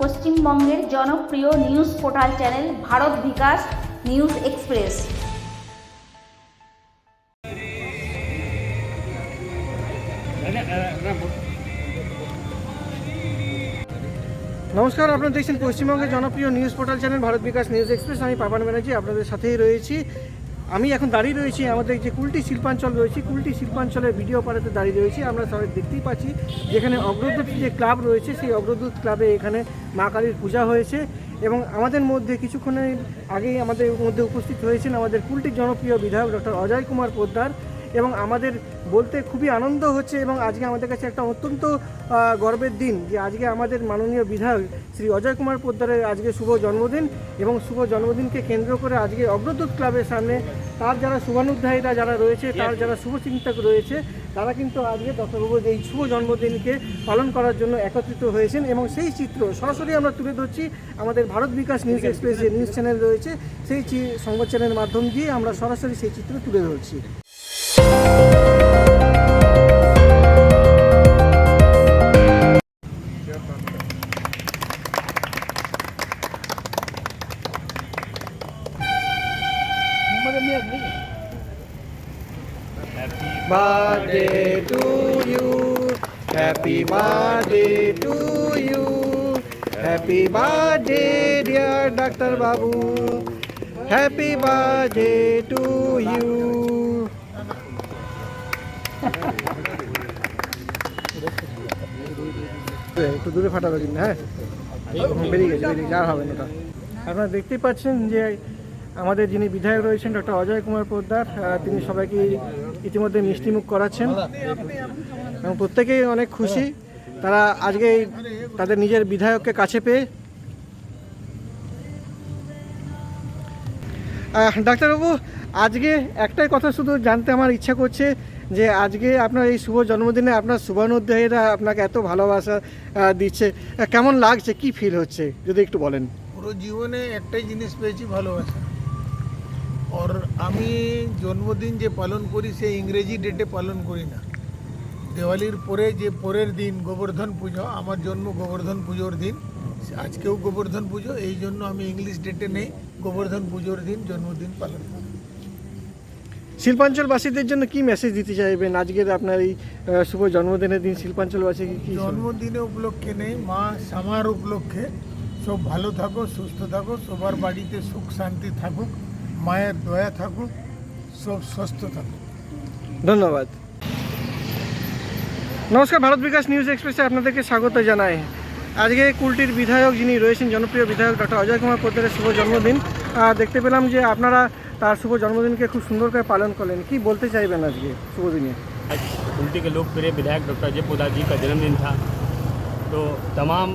পশ্চিমবঙ্গের জনপ্রিয় news portal channel Bharat Bikash news express. নমস্কার, আপনারা দেখছেন পশ্চিমবঙ্গের জনপ্রিয় news portal channel Bharat Bikash news express. আমি পাপান ব্যানার্জি, আপনাদের সাথেই রয়েছি। আমি এখন দাঁড়িয়ে রয়েছি, আমাদের যে কুলটি শিল্পাঞ্চল রয়েছে, কুলটি শিল্পাঞ্চলের ভিডিও পাড়াতে দাঁড়িয়ে রয়েছি। আমরা সবাই দেখতেই পাচ্ছি, যেখানে অগ্রদূত যে ক্লাব রয়েছে, সেই অগ্রদূত ক্লাবে এখানে মা কালীর পূজা হয়েছে এবং আমাদের মধ্যে কিছুক্ষণের আগেই আমাদের মধ্যে উপস্থিত হয়েছেন আমাদের কুলটির জনপ্রিয় বিধায়ক ডক্টর অজয় কুমার পোদ্দার। এবং আমাদের বলতে খুবই আনন্দ হচ্ছে এবং আজকে আমাদের কাছে একটা অত্যন্ত গর্বের দিন যে আজকে আমাদের মাননীয় বিধায়ক শ্রী অজয় কুমার পোদ্দারের আজকে শুভ জন্মদিন এবং শুভ জন্মদিনকে কেন্দ্র করে আজকে অগ্রদূত ক্লাবের সামনে তার যারা শুভানুধ্যায়ীরা যারা রয়েছে তার যারা শুভচিন্তক রয়েছে তারা কিন্তু আজকে ডক্টরবাবুর এই শুভ জন্মদিনকে পালন করার জন্য একত্রিত হয়েছেন এবং সেই চিত্র সরাসরি আমরা তুলে ধরছি আমাদের ভারত বিকাশ নিউজ এক্সপ্রেস যে নিউজ চ্যানেল রয়েছে সেই সংবাদ চ্যানেলের মাধ্যম দিয়ে আমরা সরাসরি সেই চিত্র তুলে ধরছি। birthday to you. Happy birthday to you. Happy birthday, dear Dr. Babu. Happy birthday to you. একটু দূরে ফাটাবে কিন্তু হ্যাঁ বেরিয়ে গেছে বেরিয়ে গেছে আর হবে না ওটা আপনারা দেখতেই পাচ্ছেন যে আমাদের যিনি বিধায়ক রয়েছেন ডক্টর অজয় কুমার পোদ্দার তিনি সবাইকে ইতিমধ্যে মিষ্টিমুখ করাচ্ছেন। এবং প্রত্যেকেই অনেক খুশি। তারা আজকে তাদের নিজের বিধায়ককে কাছে পেয়ে। ডাক্তারবাবু, আজকে একটাই কথা শুধু জানতে আমার ইচ্ছা করছে যে আজকে আপনার এই শুভ জন্মদিনে আপনার শুভানুধ্যায়ীরা আপনাকে এত ভালোবাসা দিচ্ছে। কেমন লাগছে? কি ফিল হচ্ছে? যদি একটু বলেন। পুরো জীবনে একটাই জিনিস পেয়েছি, ভালোবাসা। আর আমি জন্মদিন যে পালন করি সে ইংরেজি ডেটে পালন করি না দেওয়ালির পরে যে পরের দিন গোবর্ধন পুজো আমার জন্ম গোবর্ধন পুজোর দিন আজকেও গোবর্ধন পুজো এই জন্য আমি ইংলিশ ডেটে নেই গোবর্ধন পুজোর দিন জন্মদিন পালন করি। শিল্পাঞ্চলবাসীদের জন্য কি মেসেজ দিতে চাইবেন? আজকের আপনার এই শুভ জন্মদিনের দিন শিল্পাঞ্চলবাসী কি জন্মদিনে উপলক্ষে নেই মা সামার উপলক্ষে। সব ভালো থাকো সুস্থ থাকো সবার বাড়িতে সুখ শান্তি থাকুক। মায়ের দয়া থাকুক সব সুস্থ থাকুক ধন্যবাদ নমস্কার ভারত বিকাশ নিউজ এক্সপ্রেসে আপনাদেরকে স্বাগত জানাই আজকে কুলটির বিধায়ক যিনি রয়েছেন জনপ্রিয় বিধায়ক ডক্টর অজয় কুমার পোদ্দারের শুভ জন্মদিন আহ, দেখতে পেলাম যে আপনারা তার শুভ জন্মদিনকে খুব সুন্দর করে পালন করলেন কি বলতে চাইবেন আজকে শুভ দিনে आज उल्टी के लोकप्रिय विधायक डॉक्टर अजय पोदार जी का जन्मदिन था तो तमाम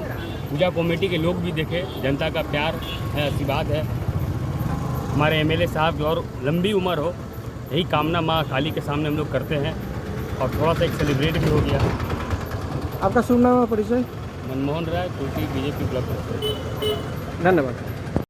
पूजा कमेटी के लोग भी देखे जनता का प्यार है आशीर्वाद है हमारे एमएलए साहब की और लंबी उम्र हो यही कामना माँ काली के सामने हम लोग करते हैं और थोड़ा सा एक सेलिब्रेट भी हो गया। आपका शुभ नाम परिचय? मनमोहन राय टूटी बीजेपी क्लब। धन्यवाद।